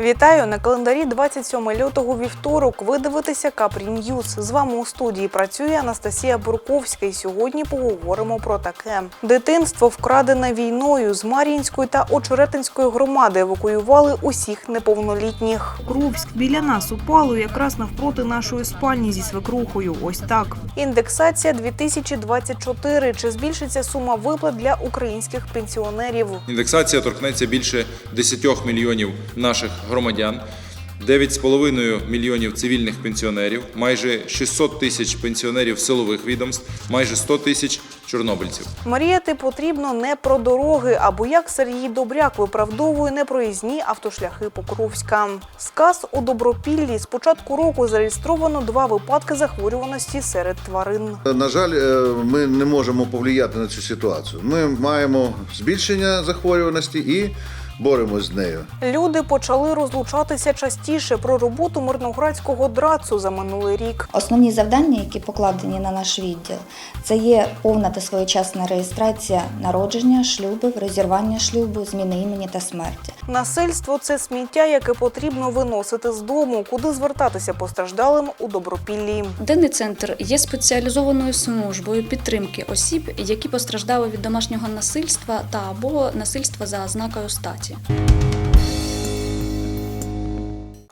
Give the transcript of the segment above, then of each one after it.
Вітаю на календарі 27 лютого вівторок. Ви дивитеся Капрі Ньюз. З вами у студії працює Анастасія Бурковська. І сьогодні поговоримо про таке: дитинство вкрадене війною з Мар'їнської та Очеретинської громади. Евакуювали усіх неповнолітніх. Кровськ біля нас упало якраз навпроти нашої спальні зі свекрухою. Ось так. Індексація 2024. Чи збільшиться сума виплат для українських пенсіонерів? Індексація торкнеться більше 10 мільйонів наших громадян, 9,5 мільйонів цивільних пенсіонерів, майже 600 тисяч пенсіонерів силових відомств, майже 100 тисяч чорнобильців. Мріяти потрібно не про дороги, або як Сергій Добряк виправдовує непроїзні автошляхи Покровська. Сказ у Добропіллі з початку року зареєстровано два випадки захворюваності серед тварин. На жаль, е, ми не можемо повлияти на цю ситуацію. Ми маємо збільшення захворюваності і боремось з нею. Люди почали розлучатися частіше про роботу мирноградського драцу за минулий рік. Основні завдання, які покладені на наш відділ, це є повна та своєчасна реєстрація народження, шлюбів, розірвання шлюбу, зміни імені та смерті. Насильство це сміття, яке потрібно виносити з дому, куди звертатися постраждалим у Добропіллі. Денний центр є спеціалізованою службою підтримки осіб, які постраждали від домашнього насильства та або насильства за ознакою статі.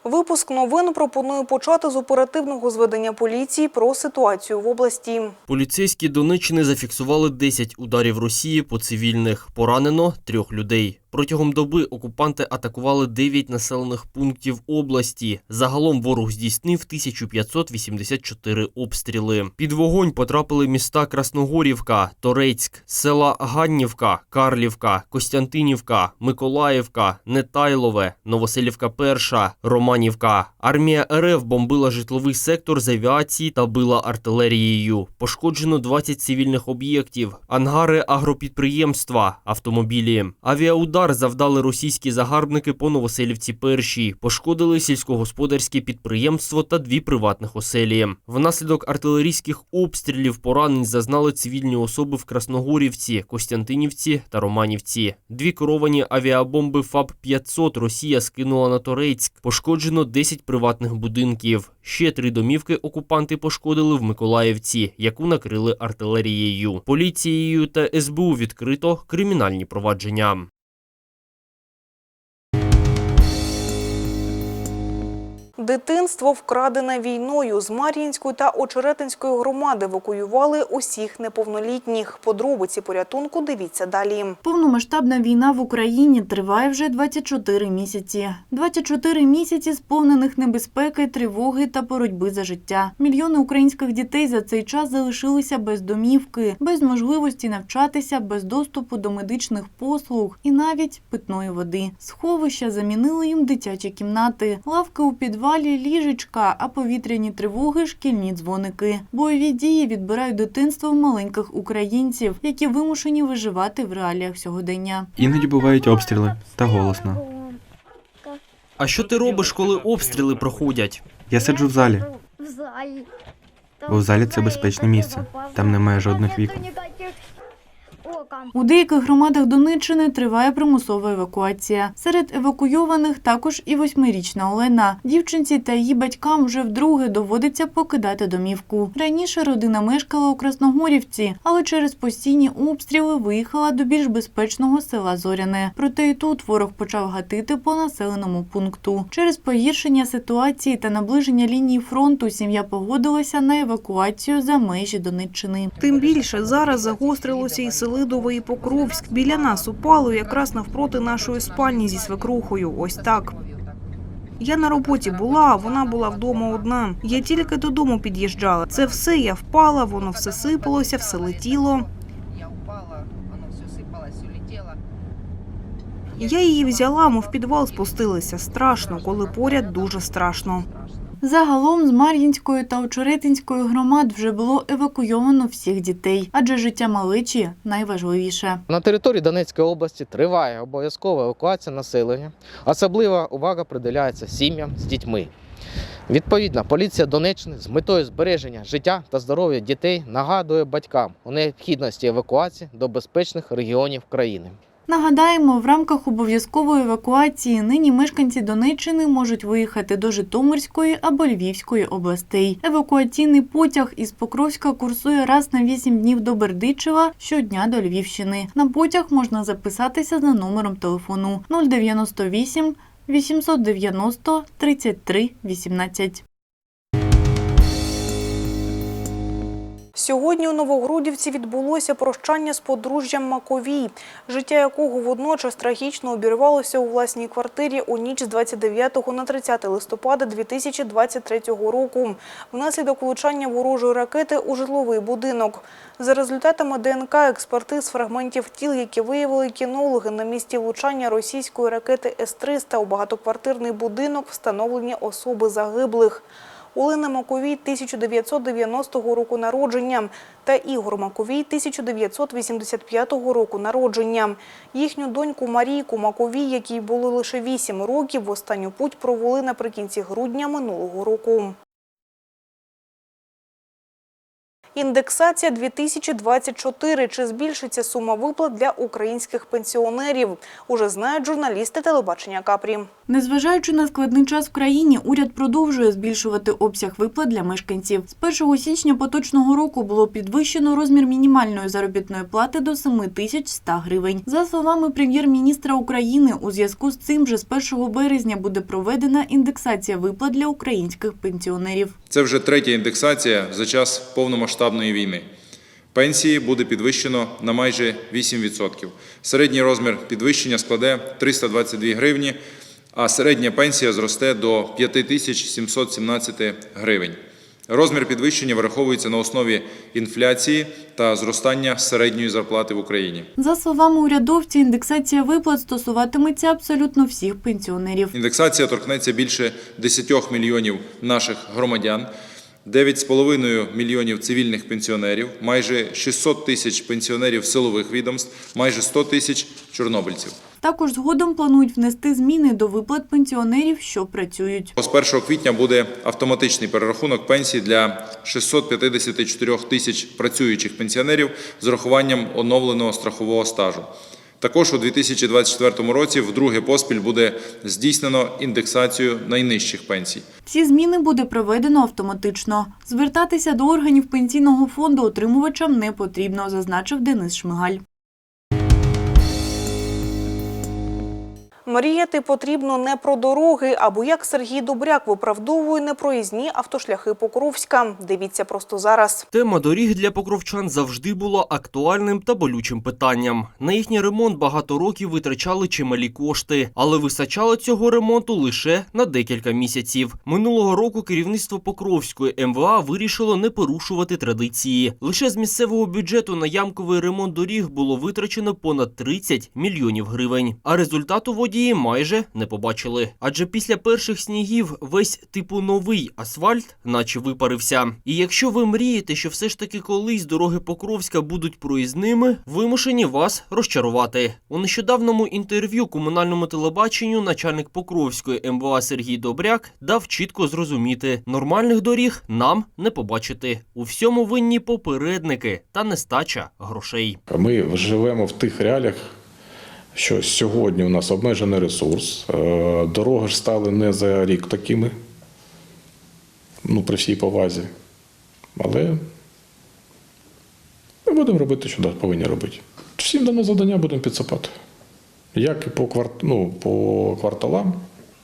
Випуск новин пропоную почати з оперативного зведення поліції про ситуацію в області. Поліцейські Донеччини зафіксували 10 ударів Росії по цивільних. Поранено трьох людей. Протягом доби окупанти атакували 9 населених пунктів області. Загалом ворог здійснив 1584 обстріли. Під вогонь потрапили міста Красногорівка, Торецьк, села Ганнівка, Карлівка, Костянтинівка, Миколаївка, Нетайлове, Новоселівка Перша, Романівка. Армія РФ бомбила житловий сектор з авіації та била артилерією. Пошкоджено 20 цивільних об'єктів, ангари агропідприємства, автомобілі. Авіаудар завдали російські загарбники по Новоселівці Першій. Пошкодили сільськогосподарське підприємство та дві приватних оселі. Внаслідок артилерійських обстрілів поранень зазнали цивільні особи в Красногорівці, Костянтинівці та Романівці. Дві керовані авіабомби ФАБ-500 Росія скинула на Торецьк. Пошкоджено 10 приватних будинків. Ще три домівки окупанти пошкодили в Миколаївці, яку накрили артилерією. Поліцією та СБУ відкрито кримінальні провадження. Дитинство вкрадене війною з Мар'їнської та Очеретинської громади евакуювали усіх неповнолітніх. Подробиці порятунку дивіться далі. Повномасштабна війна в Україні триває вже 24 місяці. 24 місяці сповнених небезпеки, тривоги та боротьби за життя. Мільйони українських дітей за цей час залишилися без домівки, без можливості навчатися, без доступу до медичних послуг і навіть питної води. Сховища замінили їм дитячі кімнати, лавки у підвалі, ліжечка, а повітряні тривоги, шкільні дзвоники. Бойові дії відбирають дитинство в маленьких українців, які вимушені виживати в реаліях сьогодення. Іноді бувають обстріли та голосно. А що ти робиш, коли обстріли проходять? Я сиджу в залі. В залі. Бо в залі це безпечне місце. Там немає жодних вікон. У деяких громадах Донеччини триває примусова евакуація. Серед евакуйованих також і восьмирічна Олена. Дівчинці та її батькам вже вдруге доводиться покидати домівку. Раніше родина мешкала у Красногорівці, але через постійні обстріли виїхала до більш безпечного села Зоряне. Проте і тут ворог почав гатити по населеному пункту. Через погіршення ситуації та наближення лінії фронту сім'я погодилася на евакуацію за межі Донеччини. Тим більше зараз загострилося і Селидове, і Покровськ. Біля нас упало якраз навпроти нашої спальні зі свекрухою. Ось так. Я на роботі була, а вона була вдома одна. Я тільки додому під'їжджала. Це все я впала, воно все сипалося, все летіло. Я упала, оно все сыпалось, улетело. Я її взяла, ми в підвал спустилися. Страшно, коли поряд дуже страшно. Загалом з Мар'їнської та Очеретинської громад вже було евакуйовано всіх дітей, адже життя малечі найважливіше. На території Донецької області триває обов'язкова евакуація населення. Особлива увага приділяється сім'ям з дітьми. Відповідно, поліція Донеччини з метою збереження життя та здоров'я дітей нагадує батькам у необхідності евакуації до безпечних регіонів країни. Нагадаємо, в рамках обов'язкової евакуації нині мешканці Донеччини можуть виїхати до Житомирської або Львівської областей. Евакуаційний потяг із Покровська курсує раз на 8 днів до Бердичева, щодня до Львівщини. На потяг можна записатися за номером телефону 098 890 33 18. Сьогодні у Новогрудівці відбулося прощання з подружжям Маковій, життя якого водночас трагічно обірвалося у власній квартирі у ніч з 29 на 30 листопада 2023 року внаслідок влучання ворожої ракети у житловий будинок. За результатами ДНК експертиз фрагментів тіл, які виявили кінологи на місці влучання російської ракети С-300 у багатоквартирний будинок, встановлені особи загиблих. Олена Маковій 1990 року народження та Ігор Маковій 1985 року народження. Їхню доньку Марійку Маковій, якій було лише 8 років, в останню путь провели наприкінці грудня минулого року. Індексація 2024. Чи збільшиться сума виплат для українських пенсіонерів? Уже знають журналісти телебачення Капрі. Незважаючи на складний час в країні, уряд продовжує збільшувати обсяг виплат для мешканців. З 1 січня поточного року було підвищено розмір мінімальної заробітної плати до 7100 гривень. За словами прем'єр-міністра України, у зв'язку з цим вже з 1 березня буде проведена індексація виплат для українських пенсіонерів. Це вже третя індексація за час повномасштабної війни. Пенсії буде підвищено на майже 8%. Середній розмір підвищення складе 322 гривні, а середня пенсія зросте до 5717 гривень. Розмір підвищення враховується на основі інфляції та зростання середньої зарплати в Україні. За словами урядовця, індексація виплат стосуватиметься абсолютно всіх пенсіонерів. Індексація торкнеться більше 10 мільйонів наших громадян, 9,5 мільйонів цивільних пенсіонерів, майже 600 тисяч пенсіонерів силових відомств, майже 100 тисяч чорнобильців. Також згодом планують внести зміни до виплат пенсіонерів, що працюють. З 1 квітня буде автоматичний перерахунок пенсій для 654 тисяч працюючих пенсіонерів з урахуванням оновленого страхового стажу. Також у 2024 році вдруге поспіль буде здійснено індексацію найнижчих пенсій. Ці зміни буде проведено автоматично. Звертатися до органів пенсійного фонду отримувачам не потрібно, зазначив Денис Шмигаль. Мріяти потрібно не про дороги, або як Сергій Добряк виправдовує непроїзні автошляхи Покровська. Дивіться просто зараз. Тема доріг для покровчан завжди була актуальним та болючим питанням. На їхній ремонт багато років витрачали чималі кошти, але вистачало цього ремонту лише на декілька місяців. Минулого року керівництво Покровської МВА вирішило не порушувати традиції. Лише з місцевого бюджету на ямковий ремонт доріг було витрачено понад 30 мільйонів гривень. А результату водії майже не побачили. Адже після перших снігів весь типу новий асфальт, наче випарився. І якщо ви мрієте, що все ж таки колись дороги Покровська будуть проїзними, вимушені вас розчарувати. У нещодавному інтерв'ю комунальному телебаченню начальник Покровської МВА Сергій Добряк дав чітко зрозуміти: нормальних доріг нам не побачити. У всьому винні попередники та нестача грошей. Ми живемо в тих реаліях, що сьогодні у нас обмежений ресурс. Е, Дороги ж стали не за рік такими, ну, при всій повазі. Але ми будемо робити, що повинні робити. Всім дано завдання будемо підсипати. Як і по, кварт... ну, по кварталам,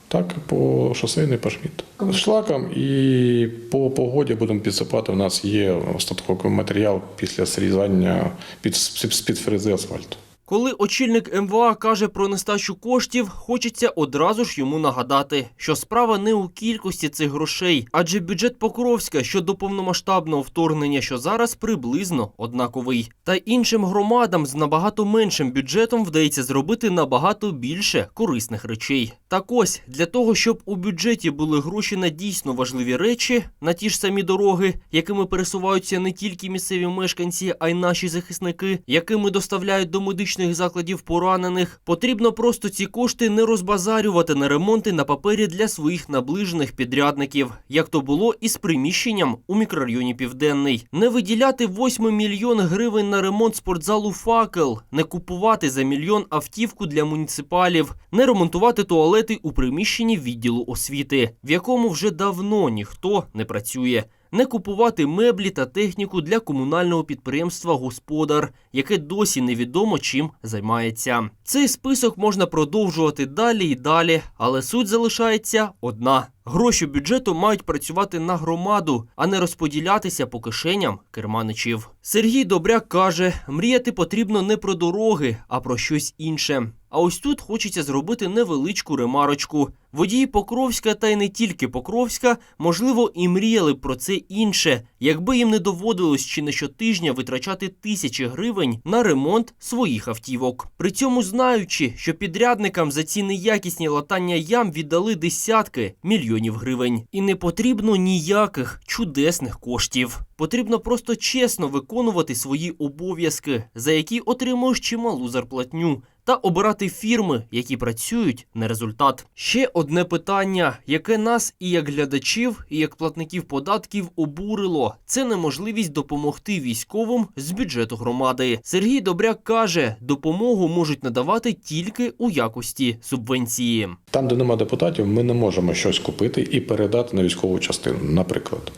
так і по шосейній по шміт. З шлаком і по погоді будемо підсипати. У нас є остатковий матеріал після срізання під, з-під фрези асфальту. Коли очільник МВА каже про нестачу коштів, хочеться одразу ж йому нагадати, що справа не у кількості цих грошей, адже бюджет Покровська щодо повномасштабного вторгнення, що зараз приблизно однаковий. Та іншим громадам з набагато меншим бюджетом вдається зробити набагато більше корисних речей. Так ось, для того, щоб у бюджеті були гроші на дійсно важливі речі, на ті ж самі дороги, якими пересуваються не тільки місцеві мешканці, а й наші захисники, якими доставляють до медичних закладів поранених, потрібно просто ці кошти не розбазарювати на ремонти на папері для своїх наближених підрядників, як то було із приміщенням у мікрорайоні Південний, не виділяти 8 мільйон гривень на ремонт спортзалу факел, не купувати за мільйон автівку для муніципалів, не ремонтувати туалети у приміщенні відділу освіти, в якому вже давно ніхто не працює. Не купувати меблі та техніку для комунального підприємства Господар, яке досі невідомо чим займається. Цей список можна продовжувати далі і далі, але суть залишається одна: гроші бюджету мають працювати на громаду, а не розподілятися по кишеням керманичів. Сергій Добряк каже: мріяти потрібно не про дороги, а про щось інше. А ось тут хочеться зробити невеличку ремарочку. Водії Покровська та й не тільки Покровська, можливо, і мріяли про це інше, якби їм не доводилось чи не щотижня витрачати тисячі гривень на ремонт своїх автівок. При цьому знаючи, що підрядникам за ці неякісні латання ям віддали десятки мільйонів гривень, і не потрібно ніяких чудесних коштів. Потрібно просто чесно виконувати свої обов'язки, за які отримуєш чималу зарплатню та обирати фірми, які працюють на результат. Ще одне питання, яке нас і як глядачів, і як платників податків обурило, це неможливість допомогти військовим з бюджету громади. Сергій Добряк каже, допомогу можуть надавати тільки у якості субвенції. Там, де нема депутатів, ми не можемо щось купити і передати на військову частину, наприклад.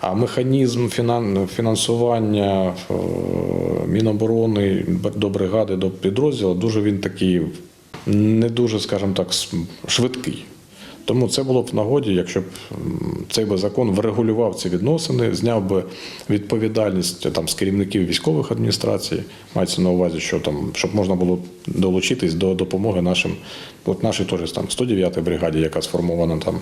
А механізм фінансування е, Міноборони до бригади, до підрозділу дуже він такий не дуже, скажімо так, швидкий. Тому це було б в нагоді, якщо б цей би закон врегулював ці відносини, зняв би відповідальність там з керівників військових адміністрацій. Мається на увазі, що там щоб можна було долучитись до допомоги нашим, от нашій теж там 109-й бригаді, яка сформована там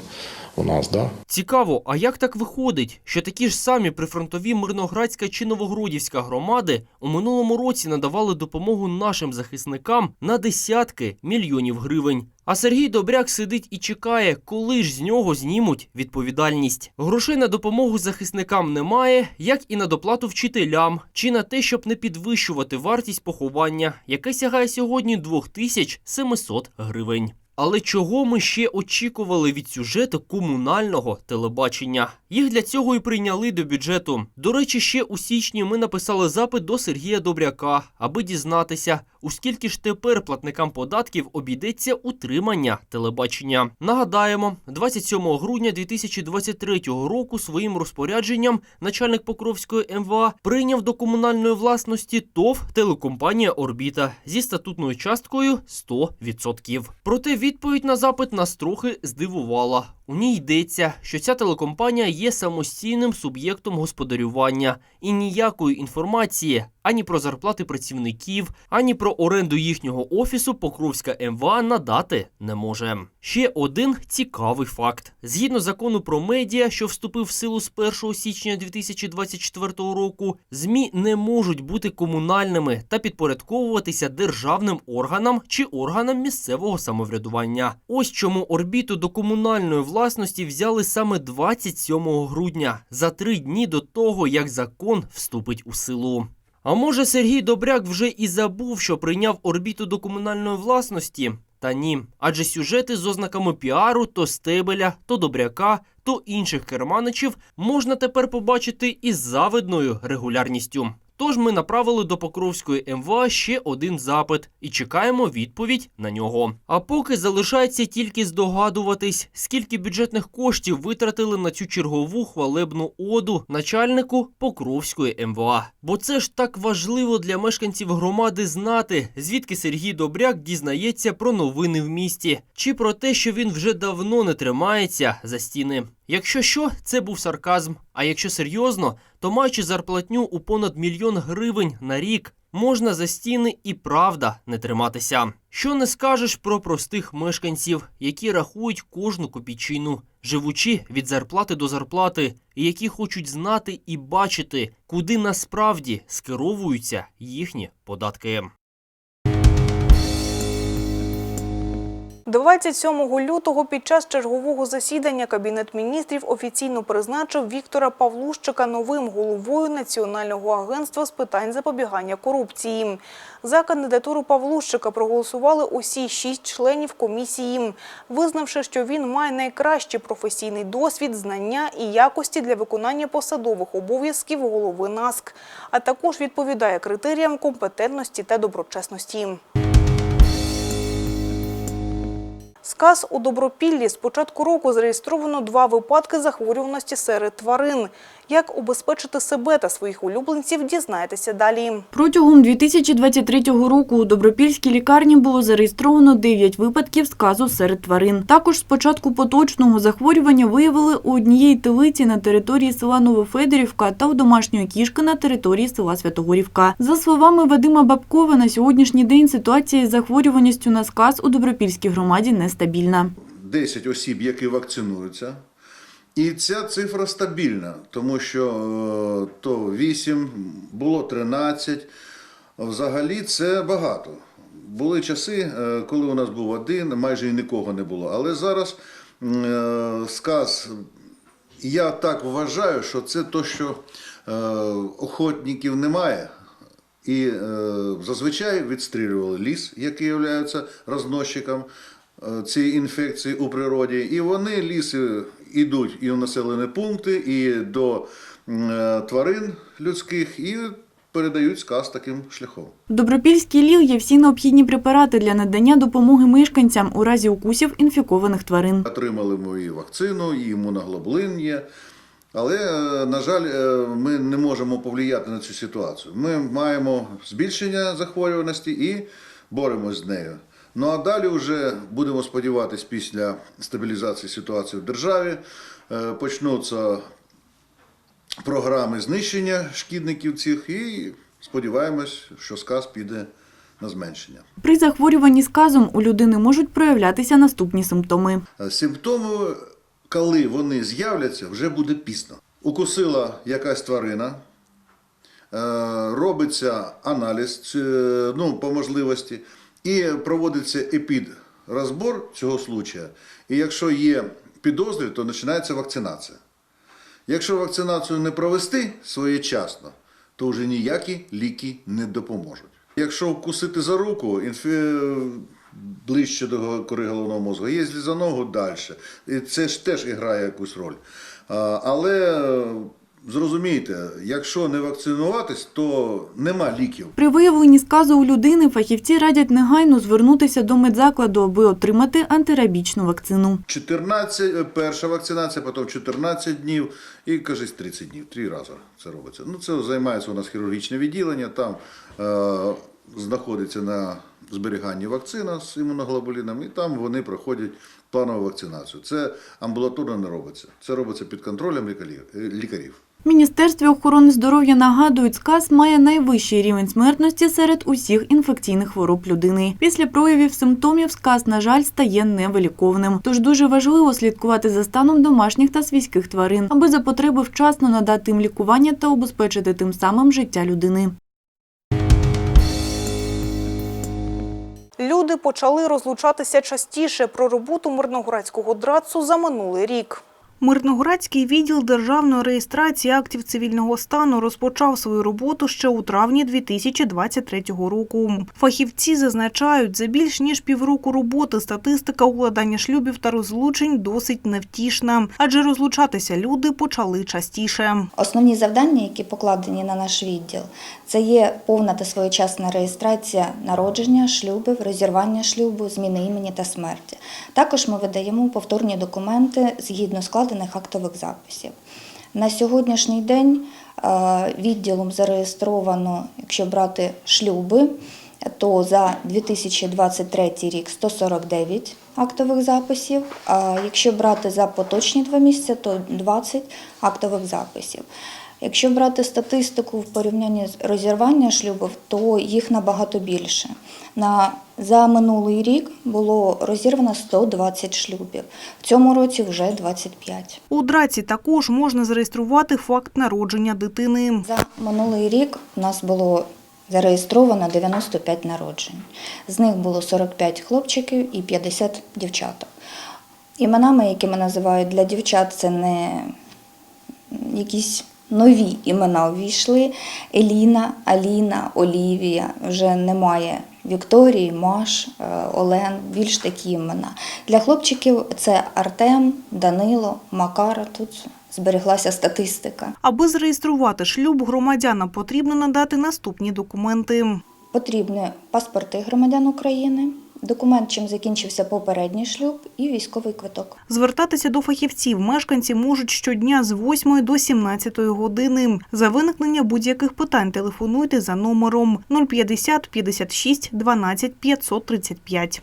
у нас. Да? Цікаво, а як так виходить, що такі ж самі прифронтові Мирноградська чи Новогродівська громади у минулому році надавали допомогу нашим захисникам на десятки мільйонів гривень. А Сергій Добряк сидить і чекає, коли ж з нього знімуть відповідальність. Грошей на допомогу захисникам немає, як і на доплату вчителям, чи на те, щоб не підвищувати вартість поховання, яке сягає сьогодні 2700 гривень. Але чого ми ще очікували від сюжету комунального телебачення? Їх для цього і прийняли до бюджету. До речі, ще у січні ми написали запит до Сергія Добряка, аби дізнатися, у скільки ж тепер платникам податків обійдеться утримання телебачення. Нагадаємо, 27 грудня 2023 року своїм розпорядженням начальник Покровської МВА прийняв до комунальної власності ТОВ телекомпанія Орбіта зі статутною часткою 100%. Проте відповідь на запит нас трохи здивувала. У ній йдеться, що ця телекомпанія є самостійним суб'єктом господарювання і ніякої інформації ані про зарплати працівників, ані про оренду їхнього офісу Покровська МВА надати не може. Ще один цікавий факт: згідно закону про медіа, що вступив в силу з 1 січня 2024 року, змі не можуть бути комунальними та підпорядковуватися державним органам чи органам місцевого самоврядування. Ось чому орбіту до комунальної власності взяли саме 27 грудня, за три дні до того, як закон вступить у силу. А може Сергій Добряк вже і забув, що прийняв орбіту до комунальної власності? Та ні, адже сюжети з ознаками піару то стебеля, то добряка, то інших керманичів можна тепер побачити із завидною регулярністю. Тож ми направили до Покровської МВА ще один запит і чекаємо відповідь на нього. А поки залишається тільки здогадуватись, скільки бюджетних коштів витратили на цю чергову хвалебну оду начальнику Покровської МВА. Бо це ж так важливо для мешканців громади знати, звідки Сергій Добряк дізнається про новини в місті, чи про те, що він вже давно не тримається за стіни. Якщо що, це був сарказм. А якщо серйозно, то маючи зарплатню у понад мільйон гривень на рік, можна за стіни і правда не триматися. Що не скажеш про простих мешканців, які рахують кожну копійчину, живучи від зарплати до зарплати, і які хочуть знати і бачити, куди насправді скеровуються їхні податки. 27 лютого під час чергового засідання Кабінет міністрів офіційно призначив Віктора Павлущика новим головою Національного агентства з питань запобігання корупції. За кандидатуру Павлущика проголосували усі шість членів комісії, визнавши, що він має найкращий професійний досвід, знання і якості для виконання посадових обов'язків голови НАСК, а також відповідає критеріям компетентності та доброчесності. Сказ у Добропіллі з початку року зареєстровано два випадки захворюваності серед тварин. Як убезпечити себе та своїх улюбленців, дізнаєтеся далі. Протягом 2023 року у Добропільській лікарні було зареєстровано 9 випадків сказу серед тварин. Також з початку поточного захворювання виявили у однієї телиці на території села Новофедорівка та у домашньої кішки на території села Святогорівка. За словами Вадима Бабкова, на сьогоднішній день ситуація з захворюваністю на сказ у Добропільській громаді нестабільна. 10 осіб, які вакцинуються. І ця цифра стабільна, тому що е, то 8, було 13. Взагалі це багато. Були часи, е, коли у нас був один, майже і нікого не було. Але зараз е, сказ, я так вважаю, що це то, що охотників немає. І зазвичай відстрілювали ліс, який є розносчиком цієї інфекції у природі. І вони ліси йдуть і в населені пункти, і до е, тварин людських, і передають сказ таким шляхом. В Добропільській ЛІЛ є всі необхідні препарати для надання допомоги мешканцям у разі укусів інфікованих тварин. Отримали ми і вакцину, і імуноглобулин є. Але, е, на жаль, е, ми не можемо повлияти на цю ситуацію. Ми маємо збільшення захворюваності і боремось з нею. Ну а далі вже будемо сподіватися, після стабілізації ситуації в державі е, почнуться програми знищення шкідників цих і сподіваємось, що сказ піде на зменшення. При захворюванні сказом у людини можуть проявлятися наступні симптоми. Е, Симптоми, коли вони з'являться, вже буде пізно. Укусила якась тварина, е, робиться аналіз ну, по можливості, і проводиться епідрозбор цього случая. І якщо є підозри, то починається вакцинація. Якщо вакцинацію не провести своєчасно, то вже ніякі ліки не допоможуть. Якщо вкусити за руку, інфі... ближче до кори головного мозку, є за ногу далі. І це ж теж грає якусь роль. Але зрозумійте, якщо не вакцинуватись, то нема ліків. При виявленні сказу у людини фахівці радять негайно звернутися до медзакладу, аби отримати антирабічну вакцину. 14, е, перша вакцинація, потім 14 днів і, кажись, 30 днів. Три рази це робиться. Ну, це займається у нас хірургічне відділення, там е, знаходиться на зберіганні вакцина з імуноглобуліном, і там вони проходять планову вакцинацію. Це амбулаторно не робиться. Це робиться під контролем лікарів. Міністерстві охорони здоров'я нагадують, сказ має найвищий рівень смертності серед усіх інфекційних хвороб людини. Після проявів симптомів сказ, на жаль, стає невиліковним. Тож дуже важливо слідкувати за станом домашніх та свійських тварин, аби за потреби вчасно надати їм лікування та обезпечити тим самим життя людини. Люди почали розлучатися частіше про роботу Мирноградського драцу за минулий рік. Мирноградський відділ державної реєстрації актів цивільного стану розпочав свою роботу ще у травні 2023 року. Фахівці зазначають, за більш ніж півроку роботи статистика укладання шлюбів та розлучень досить невтішна, адже розлучатися люди почали частіше. Основні завдання, які покладені на наш відділ, це є повна та своєчасна реєстрація народження, шлюбів, розірвання шлюбу, зміни імені та смерті. Також ми видаємо повторні документи згідно складених актових записів. На сьогоднішній день е, відділом зареєстровано, якщо брати шлюби, то за 2023 рік 149 актових записів. А якщо брати за поточні два місяці, то 20 актових записів. Якщо брати статистику в порівнянні з розірвання шлюбів, то їх набагато більше. На, за минулий рік було розірвано 120 шлюбів. В цьому році вже 25. У драці також можна зареєструвати факт народження дитини. За минулий рік у нас було Зареєстровано 95 народжень. З них було 45 хлопчиків і 50 дівчаток. Іменами, які ми називають для дівчат, це не якісь нові імена увійшли. Еліна, Аліна, Олівія. Вже немає Вікторії, Маш, е, Олен, більш такі імена. Для хлопчиків це Артем, Данило, Макар. Тут збереглася статистика. Аби зареєструвати шлюб, громадянам потрібно надати наступні документи. Потрібні паспорти громадян України, документ, чим закінчився попередній шлюб, і військовий квиток. Звертатися до фахівців мешканці можуть щодня з 8 до 17 години. За виникнення будь-яких питань телефонуйте за номером 050 56 12 535.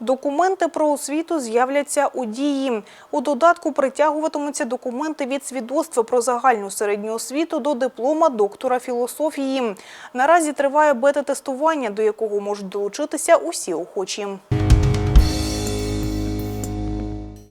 Документи про освіту з'являться у дії. У додатку притягуватимуться документи від свідоцтва про загальну середню освіту до диплома доктора філософії. Наразі триває бета-тестування, до якого можуть долучитися усі охочі.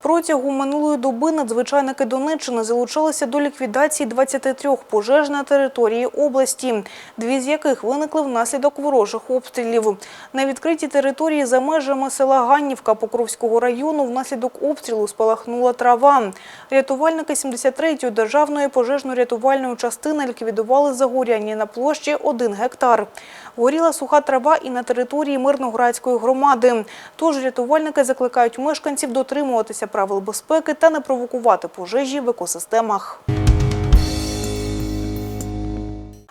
Протягом минулої доби надзвичайники Донеччини залучилися до ліквідації 23 пожеж на території області, дві з яких виникли внаслідок ворожих обстрілів. На відкритій території за межами села Ганнівка Покровського району внаслідок обстрілу спалахнула трава. Рятувальники 73-ї державної пожежно-рятувальної частини ліквідували загоряння на площі 1 гектар. Горіла суха трава і на території Мирноградської громади. Тож рятувальники закликають мешканців дотримуватися правил безпеки та не провокувати пожежі в екосистемах.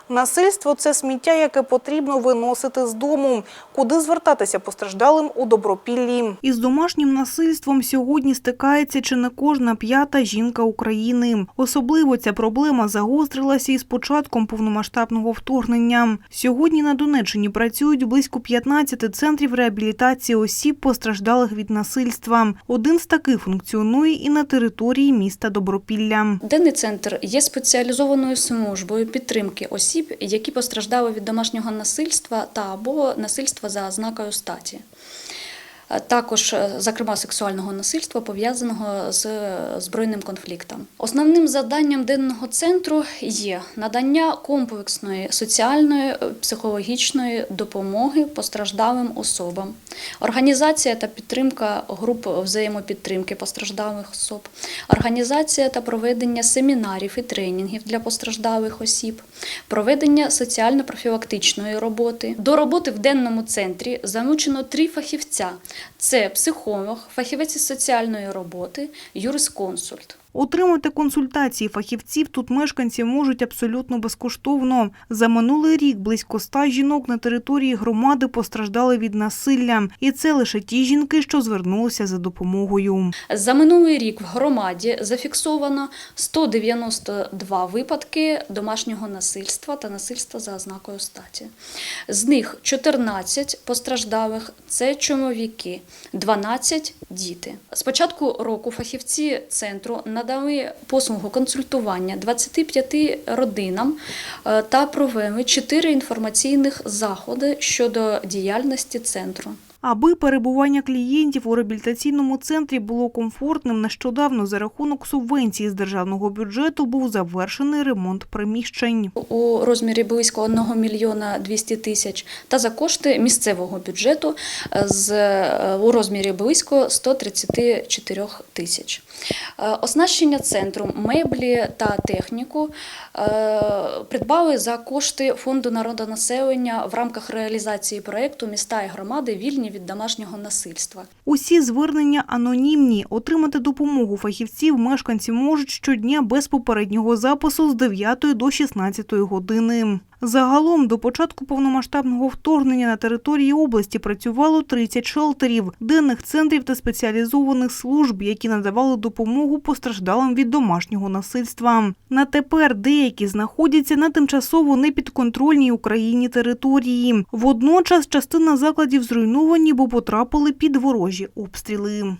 Насильство – це сміття, яке потрібно виносити з дому. Куди звертатися постраждалим у Добропіллі? Із домашнім насильством сьогодні стикається чи не кожна п'ята жінка України. Особливо ця проблема загострилася із початком повномасштабного вторгнення. Сьогодні на Донеччині працюють близько 15 центрів реабілітації осіб, постраждалих від насильства. Один з таких функціонує і на території міста Добропілля. Денний центр є спеціалізованою службою підтримки осіб, які постраждали від домашнього насильства та або насильства за ознакою статі. Е, Також, е, зокрема, сексуального насильства пов'язаного з е, збройним конфліктом. Основним завданням денного центру є надання комплексної соціальної психологічної допомоги постраждалим особам, організація та підтримка груп взаємопідтримки постраждалих особ, організація та проведення семінарів і тренінгів для постраждалих осіб, проведення соціально-профілактичної роботи. До роботи в денному центрі залучено три фахівця: це психолог, фахівець із соціальної роботи, юрисконсульт. Отримати консультації фахівців тут мешканці можуть абсолютно безкоштовно. За минулий рік близько ста жінок на території громади постраждали від насилля. І це лише ті жінки, що звернулися за допомогою. За минулий рік в громаді зафіксовано 192 випадки домашнього насильства та насильства за ознакою статі. З них 14 постраждалих це чоловіки, 12 діти. З початку року фахівці центру надали послугу консультування 25 родинам е, та провели 4 інформаційних заходи щодо діяльності центру. Аби перебування клієнтів у реабілітаційному центрі було комфортним, нещодавно за рахунок субвенції з державного бюджету був завершений ремонт приміщень. у розмірі близько 1 мільйона 200 тисяч та за кошти місцевого бюджету е, з, е, у розмірі близько 134 тисяч. Е, Оснащення центру, меблі та техніку е, придбали за кошти Фонду народонаселення в рамках реалізації проєкту «Міста і громади вільні від домашнього насильства». Усі звернення анонімні. Отримати допомогу фахівців мешканці можуть щодня без попереднього запису з 9 до 16 години. Загалом до початку повномасштабного вторгнення на території області працювало 30 шелтерів, денних центрів та спеціалізованих служб, які надавали допомогу постраждалим від домашнього насильства. На тепер деякі знаходяться на тимчасово непідконтрольній Україні території. Водночас частина закладів зруйновані, бо потрапили під ворожі обстріли.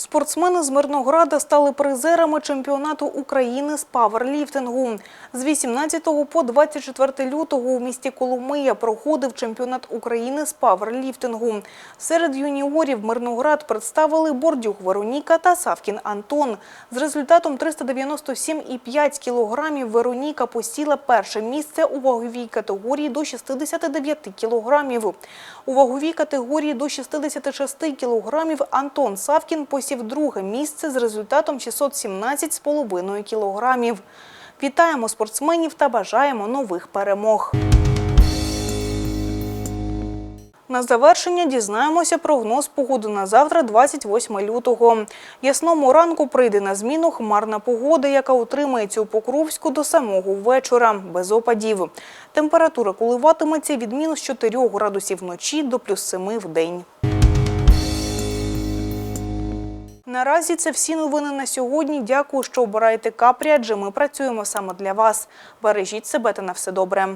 Спортсмени з Мирнограда стали призерами чемпіонату України з паверліфтингу. З 18 по 24 лютого у місті Коломия проходив чемпіонат України з паверліфтингу. Серед юніорів Мирноград представили Бордюг Вероніка та Савкін Антон. З результатом 397,5 кілограмів Вероніка посіла перше місце у ваговій категорії до 69 кілограмів. У ваговій категорії до 66 кілограмів Антон Савкін посів друге місце з результатом 617,5 кілограмів. Вітаємо спортсменів та бажаємо нових перемог. На завершення дізнаємося прогноз погоди на завтра, 28 лютого. Ясному ранку прийде на зміну хмарна погода, яка утримається у Покровську до самого вечора, без опадів. Температура коливатиметься від мінус 4 градусів вночі до плюс 7 в день. Наразі це всі новини на сьогодні. Дякую, що обираєте Капрі, адже ми працюємо саме для вас. Бережіть себе та на все добре.